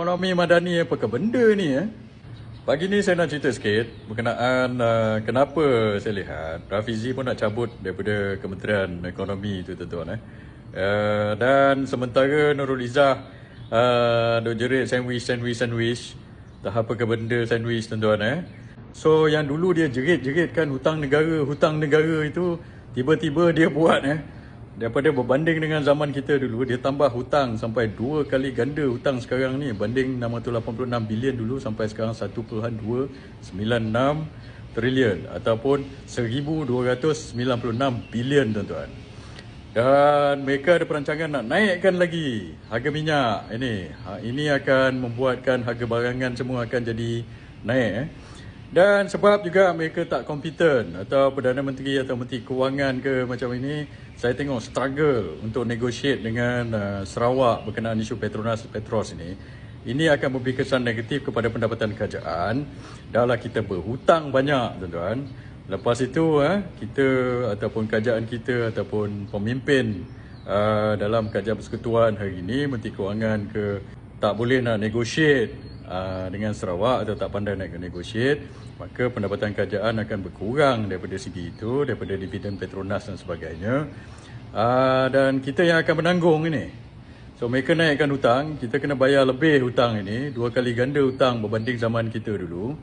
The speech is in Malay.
Ekonomi madani apakah benda ni eh? Pagi ni saya nak cerita sikit berkenaan uh, kenapa saya lihat Rafizi pun nak cabut daripada Kementerian Ekonomi tu tuan-tuan eh. Uh, dan sementara Nurul Izzah uh, duk jerit sandwich, sandwich, sandwich. Tak apakah benda sandwich tuan-tuan eh. So yang dulu dia jerit-jeritkan hutang negara, hutang negara itu tiba-tiba dia buat eh. Daripada berbanding dengan zaman kita dulu, dia tambah hutang sampai dua kali ganda hutang sekarang ni. Banding 686 bilion dulu sampai sekarang 1.296 trilion ataupun 1296 bilion tuan-tuan. Dan mereka ada perancangan nak naikkan lagi harga minyak ini. Ha, ini akan membuatkan harga barangan semua akan jadi naik. Eh. Dan sebab juga mereka tak kompeten atau Perdana Menteri atau Menteri Kewangan ke macam ini, saya tengok struggle untuk negotiate dengan uh, Sarawak berkenaan isu Petronas Petros ini. Ini akan memberi kesan negatif kepada pendapatan kerajaan. Dahlah kita berhutang banyak tuan-tuan. Lepas itu uh, kita ataupun kerajaan kita ataupun pemimpin uh, dalam kerajaan persekutuan hari ini Menteri Kewangan ke tak boleh nak negotiate Uh, dengan Sarawak atau tak pandai nak negotiate maka pendapatan kerajaan akan berkurang daripada segi itu daripada dividen Petronas dan sebagainya. Uh, dan kita yang akan menanggung ini. So mereka naikkan hutang kita kena bayar lebih hutang ini dua kali ganda hutang berbanding zaman kita dulu